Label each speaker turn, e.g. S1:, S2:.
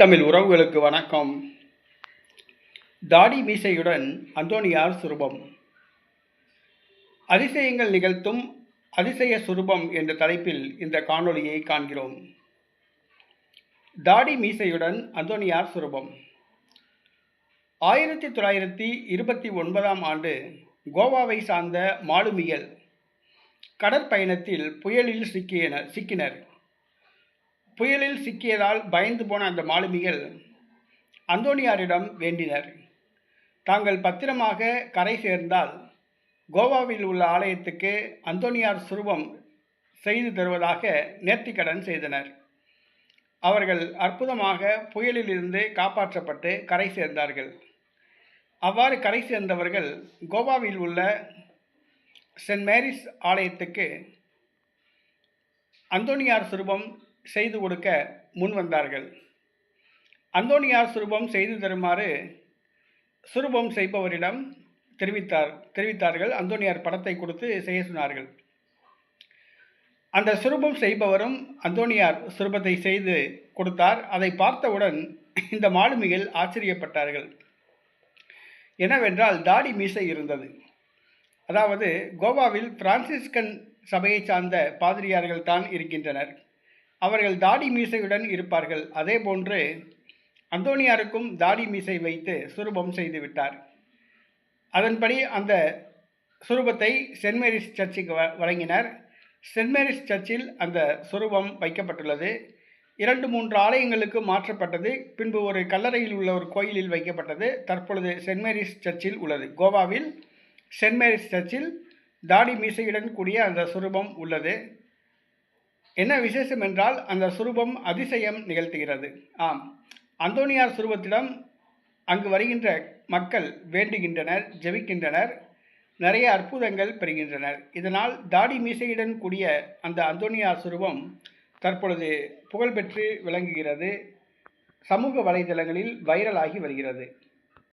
S1: தமிழ் உறவுகளுக்கு வணக்கம். தாடி மீசையுடன் அந்தோனியார் சுரூபம். அதிசயங்கள் நிகழ்த்தும் அதிசய சுரூபம் என்ற தலைப்பில் இந்த காணொளியை காண்கிறோம். தாடி மீசையுடன் அந்தோனியார் சுரூபம். ஆயிரத்தி தொள்ளாயிரத்தி இருபத்தி ஒன்பதாம் ஆண்டு கோவாவை சார்ந்த மாலுமியல் கடற்பயணத்தில் புயலில் சிக்கியனர் சிக்கினர். புயலில் சிக்கியதால் பயந்து போன அந்த மாலுமிகள் அந்தோனியாரிடம் வேண்டினர். தாங்கள் பத்திரமாக கரை சேர்ந்தால் கோவாவில் உள்ள ஆலயத்துக்கு அந்தோனியார் சுரூபம் செய்து தருவதாக நேர்த்திக்கடன் செய்தனர். அவர்கள் அற்புதமாக புயலிலிருந்து காப்பாற்றப்பட்டு கரை சேர்ந்தார்கள். அவ்வாறு கரை சேர்ந்தவர்கள் கோவாவில் உள்ள சென்ட் மேரிஸ் ஆலயத்துக்கு அந்தோனியார் சுரூபம் செய்து கொடுக்க முன் வந்தார்கள். அந்தோனியார் சுரூபம் செய்து தருமாறு சுரூபம் செய்பவரிடம் தெரிவித்தார் தெரிவித்தார்கள். அந்தோனியார் படத்தை கொடுத்து செய்ய சொன்னார்கள். அந்த சுரூபம் செய்பவரும் அந்தோனியார் சுரூபத்தை செய்து கொடுத்தார். அதை பார்த்தவுடன் இந்த மாலுமிகள் ஆச்சரியப்பட்டார்கள். என்னவென்றால் தாடி மீசை இருந்தது. அதாவது கோவாவில் பிரான்சிஸ்கன் சபையை சார்ந்த பாதிரியார்கள் தான் இருக்கின்றனர். அவர்கள் தாடி மீசையுடன் இருப்பார்கள். அதே போன்று அந்தோணியாருக்கும் தாடி மீசை வைத்து சுரூபம் செய்து விட்டார். அதன்படி அந்த சுரூபத்தை சென்ட் மேரிஸ் சர்ச்சுக்கு வ வழங்கினர். சென்ட் மேரிஸ் சர்ச்சில் அந்த சுரூபம் வைக்கப்பட்டுள்ளது. இரண்டு மூன்று ஆலயங்களுக்கு மாற்றப்பட்டது. பின்பு ஒரு கல்லறையில் உள்ள ஒரு கோயிலில் வைக்கப்பட்டது. தற்பொழுது சென்ட் மேரிஸ் சர்ச்சில் உள்ளது. கோவாவில் சென்ட் மேரிஸ் சர்ச்சில் தாடி மீசையுடன் கூடிய அந்த சுரூபம் உள்ளது. என்ன விசேஷம் என்றால் அந்த சுரூபம் அதிசயம் நிகழ்த்துகிறது. ஆம். அந்தோனியார் சுரூபத்திடம் அங்கு வருகின்ற மக்கள் வேண்டுகின்றனர் ஜெபிக்கின்றனர் நிறைய அற்புதங்கள் பெறுகின்றனர். இதனால் தாடி மீசையுடன் கூடிய அந்த அந்தோனியார் சுரூபம் தற்பொழுது புகழ்பெற்று விளங்குகிறது. சமூக வலைதளங்களில் வைரலாகி வருகிறது.